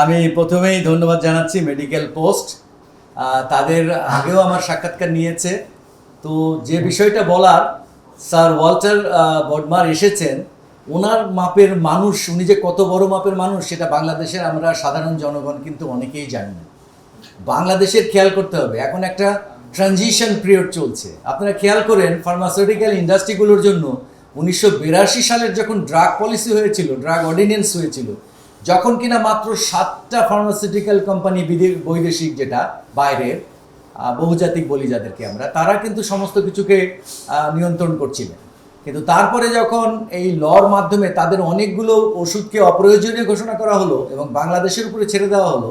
আমি প্রথমেই ধন্যবাদ জানাচ্ছি মেডিকেল পোস্ট তাদের আগেও আমার সাক্ষাৎকার নিয়েছে। তো যে বিষয়টা বলার, স্যার ওয়াল্টার বডমার এসেছেন, ওনার মাপের মানুষ, উনি যে কত বড় মাপের মানুষ, সেটা বাংলাদেশের আমরা সাধারণ জনগণ কিন্তু অনেকেই জানি না। বাংলাদেশের খেয়াল করতে হবে, এখন একটা ট্রানজিশন পিরিয়ড চলছে। আপনারা খেয়াল করেন ফার্মাসিউটিক্যাল ইন্ডাস্ট্রিগুলোর জন্য উনিশশো বিরাশি সালের যখন ড্রাগ পলিসি হয়েছিল ড্রাগ অর্ডিনেন্স হয়েছিল যখন কিনা মাত্র সাতটা ফার্মাসিউটিক্যাল কোম্পানি বৈদেশিক যেটা, বাইরের বহুজাতিক বলি যাদেরকে আমরা, তারা কিন্তু সমস্ত কিছুকে নিয়ন্ত্রণ করছিলেন। কিন্তু তারপরে যখন এই লর মাধ্যমে তাদের অনেকগুলো ওষুধকে অপ্রয়োজনীয় ঘোষণা করা হলো এবং বাংলাদেশের উপরে ছেড়ে দেওয়া হলো,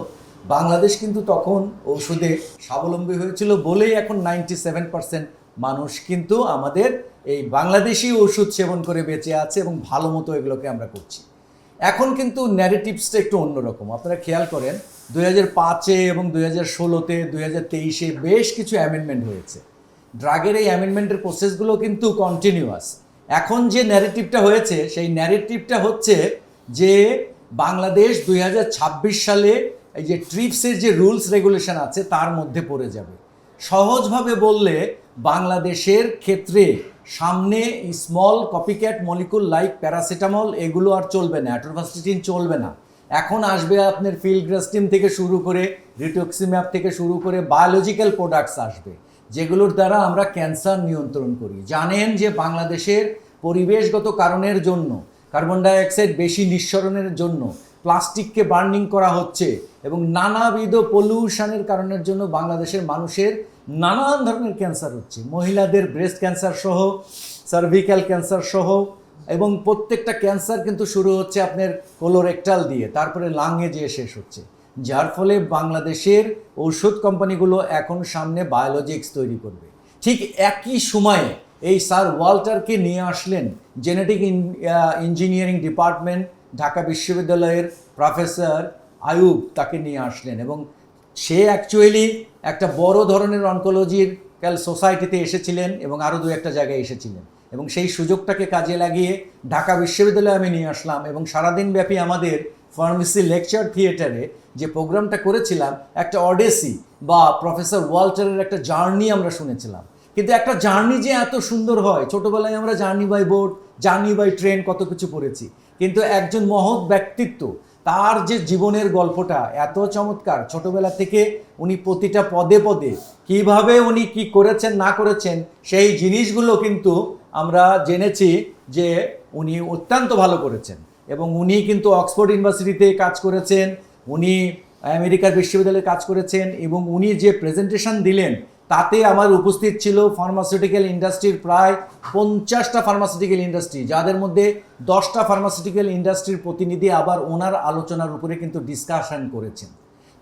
বাংলাদেশ কিন্তু তখন ঔষধে স্বাবলম্বী হয়েছিল বলেই এখন নাইনটি সেভেন পার্সেন্ট মানুষ কিন্তু আমাদের এই বাংলাদেশি ওষুধ সেবন করে বেঁচে আছে এবং ভালো মতো এগুলোকে আমরা করছি। এখন কিন্তু ন্যারেটিভসটা একটু অন্যরকম। আপনারা খেয়াল করেন, দুই হাজার পাঁচে এবং দুই হাজার ষোলোতে, দুই হাজার তেইশে বেশ কিছু অ্যামেন্ডমেন্ট হয়েছে। ড্রাগের এই অ্যামেন্ডমেন্টের প্রসেসগুলো কিন্তু কন্টিনিউয়াস এখন যে ন্যারেটিভটা হয়েছে, সেই ন্যারেটিভটা হচ্ছে যে বাংলাদেশ দুই হাজার ছাব্বিশ সালে এই যে ট্রিপসের যে রুলস রেগুলেশন আছে, তার মধ্যে পড়ে যাবে। সহজভাবে বললে বাংলাদেশের ক্ষেত্রে সামনে small copycat molecule like paracetamol এগুলো আর চলবে না অ্যাট্রোভাস্টিটিন চলবে না। এখন আসবে আপনার ফিলগ্রাস্টিম থেকে শুরু করে রিটোক্সিম্যাপ থেকে শুরু করে বায়োলজিক্যাল প্রোডাক্টস আসবে, যেগুলোর দ্বারা আমরা ক্যান্সার নিয়ন্ত্রণ করি। জানেন যে বাংলাদেশের পরিবেশগত কারণের জন্য কার্বন ডাইঅক্সাইড বেশি নিঃসরণের জন্য প্লাস্টিককে বার্নিং করা হচ্ছে এবং নানাবিধ পলিউশনের কারণের জন্য বাংলাদেশের মানুষের নানান ধরনের ক্যান্সার হচ্ছে। মহিলাদের ব্রেস্ট ক্যান্সার সহ সার্ভিক্যাল ক্যান্সার সহ, এবং প্রত্যেকটা ক্যান্সার কিন্তু শুরু হচ্ছে আপনার কোলোরেক্টাল দিয়ে, তারপরে লাঙে যেয়ে শেষ হচ্ছে। যার ফলে বাংলাদেশের ঔষধ কোম্পানিগুলো এখন সামনে বায়োলজিক্স তৈরি করবে। ঠিক একই সময়ে এই স্যার ওয়াল্টারকে নিয়ে আসলেন জেনেটিক ইঞ্জিনিয়ারিং ডিপার্টমেন্ট ঢাকা বিশ্ববিদ্যালয়ের প্রফেসর আয়ুব তাকে নিয়ে আসলেন এবং সে অ্যাকচুয়ালি একটা বড় ধরনের অনকোলজির ক্যাল সোসাইটিতে এসেছিলেন এবং আরও দু একটা জায়গায় এসেছিলেন। এবং সেই সুযোগটাকে কাজে লাগিয়ে ঢাকা বিশ্ববিদ্যালয়ে আমি নিয়ে আসলাম এবং সারাদিন ব্যাপী আমাদের ফার্মেসি লেকচার থিয়েটারে যে প্রোগ্রামটা করেছিলাম, একটা অডেসি বা প্রফেসর ওয়াল্টারের একটা জার্নি আমরা শুনেছিলাম। কিন্তু একটা জার্নি যে এত সুন্দর হয়, ছোটবেলায় আমরা journey by boat journey by train কত কিছু পড়েছি কিন্তু একজন মহৎ ব্যক্তিত্ব তার যে জীবনের গল্পটা এত চমৎকার, ছোটবেলা থেকে উনি প্রতিটা পদে পদে কীভাবে উনি কি করেছেন, না করেছেন, সেই জিনিসগুলো কিন্তু আমরা জেনেছি যে উনি অত্যন্ত ভালো করেছেন। এবং উনি কিন্তু অক্সফোর্ড ইউনিভার্সিটিতে কাজ করেছেন, উনি আমেরিকার বিশ্ববিদ্যালয়ে কাজ করেছেন এবং উনি যে প্রেজেন্টেশন দিলেন তাতে আমার উপস্থিত ছিল ফার্মাসিউটিক্যাল ইন্ডাস্ট্রির প্রায় পঞ্চাশটা ফার্মাসিউটিক্যাল ইন্ডাস্ট্রি যাদের মধ্যে দশটা ফার্মাসিউটিক্যাল ইন্ডাস্ট্রির প্রতিনিধি আবার ওনার আলোচনার উপরে কিন্তু ডিসকাশন করেছেন।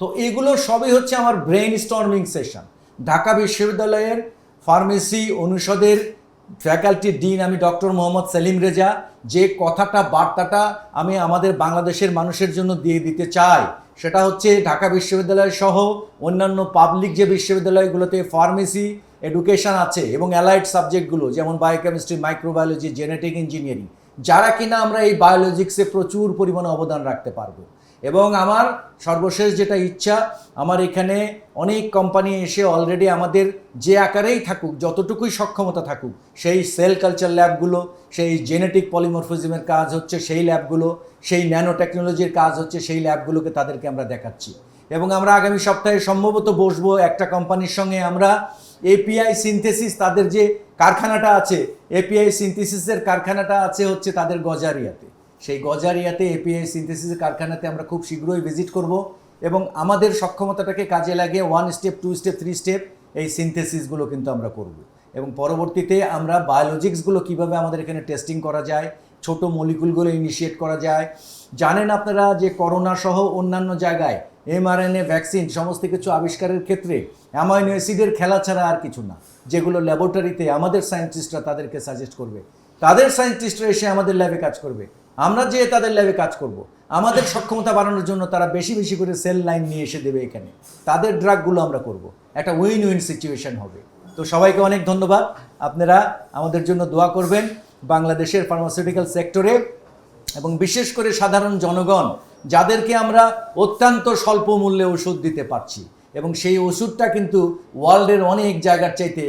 তো এগুলো সবই হচ্ছে আমার ব্রেন স্টর্মিং সেশন ঢাকা বিশ্ববিদ্যালয়ের ফার্মেসি অনুষদের ফ্যাকাল্টি ডিন আমি ডক্টর মোহাম্মদ সেলিম রেজা, যে কথাটা, বার্তাটা আমি আমাদের বাংলাদেশের মানুষের জন্য দিয়ে দিতে চাই, সেটা হচ্ছে ঢাকা বিশ্ববিদ্যালয় সহ অন্যান্য পাবলিক যে বিশ্ববিদ্যালয়গুলোতে ফার্মেসি এডুকেশন আছে এবং অ্যালাইড সাবজেক্টগুলো যেমন বায়োকেমিস্ট্রি মাইক্রোবায়োলজি জেনেটিক ইঞ্জিনিয়ারিং যারা কিনা আমরা এই বায়োলজিক্সে প্রচুর পরিমাণে অবদান রাখতে পারব। এবং আমার সর্বশেষ যেটা ইচ্ছা, আমার এখানে অনেক কোম্পানি এসে অলরেডি আমাদের যে আকারেই থাকুক, যতটুকুই সক্ষমতা থাকুক, সেই সেল কালচার ল্যাবগুলো সেই জেনেটিক পলিমরফিজমের কাজ হচ্ছে সেই ল্যাবগুলো সেই ন্যানো টেকনোলজির কাজ হচ্ছে সেই ল্যাবগুলোকে তাদেরকে আমরা দেখাচ্ছি। এবং আমরা আগামী সপ্তাহে সম্ভবত বসবো একটা কোম্পানির সঙ্গে আমরা এপিআই সিনথেসিস তাদের যে কারখানাটা আছে এপিআই সিনথেসিসের কারখানাটা আছে হচ্ছে তাদের গজারিয়াতে। সেই গজারিয়াতে এপিআই সিনথেসিসের কারখানাতে আমরা খুব শীঘ্রই ভিজিট করব এবং আমাদের সক্ষমতাটাকে কাজে লাগিয়ে one step two step three step এই সিনথেসিসগুলো কিন্তু আমরা করব। এবং পরবর্তীতে আমরা বায়োলজিক্সগুলো কীভাবে আমাদের এখানে টেস্টিং করা যায়, ছোট মলিকুলগুলো ইনিশিয়েট করা যায়, জানেন আপনারা যে করোনা সহ অন্যান্য জায়গায় এমআরএনএ ভ্যাকসিন সমস্ত কিছু আবিষ্কারের ক্ষেত্রে অ্যামাইনো অ্যাসিডের খেলা ছাড়া আর কিছু না, যেগুলো ল্যাবরেটরিতে আমাদের সায়েন্টিস্টরা তাদেরকে সাজেস্ট করবে। তাদের সায়েন্টিস্টরা এসে আমাদের ল্যাবে কাজ করবে। আমরা যে তাদের ল্যাবে কাজ করব। আমাদের সক্ষমতা বাড়ানোর জন্য তারা বেশি বেশি করে সেল লাইন নিয়ে এসে দেবে এখানে তাদের ড্রাগগুলো আমরা করব। একটা উইন উইন সিচুয়েশন হবে তো সবাইকে অনেক ধন্যবাদ আপনারা আমাদের জন্য দোয়া করবেন বাংলাদেশের ফার্মাসিউটিক্যাল সেক্টরে এবং বিশেষ করে সাধারণ জনগণ, যাদেরকে আমরা অত্যন্ত স্বল্প মূল্যে ওষুধ দিতে পারছি এবং সেই ওষুধটা কিন্তু ওয়ার্ল্ডের অনেক জায়গার চাইতে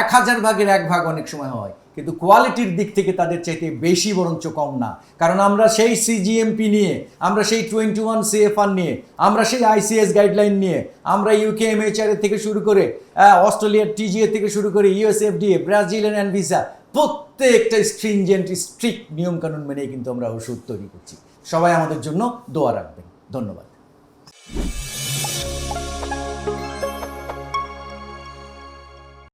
এক হাজার ভাগের এক ভাগ অনেক সময় হয় কিন্তু কোয়ালিটির দিক থেকে তাদের চাইতে বেশি বরঞ্চ কম না। কারণ আমরা সেই সিজিএমপি নিয়ে, আমরা সেই টোয়েন্টি ওয়ান সিএফআর নিয়ে, আমরা সেই আইসিএস গাইডলাইন নিয়ে, আমরা ইউকে এমএইচআর থেকে শুরু করে অস্ট্রেলিয়ার টিজিএ থেকে শুরু করে ইউএসএফডিএ ব্রাজিলিয়ান অ্যানভিসা প্রত্যেকটা স্ট্রিনজেন্ট স্ট্রিক্ট নিয়মকানুন মেনেই কিন্তু আমরা ওষুধ তৈরি করছি। সবাই আমাদের জন্য দোয়া রাখবেন। ধন্যবাদ।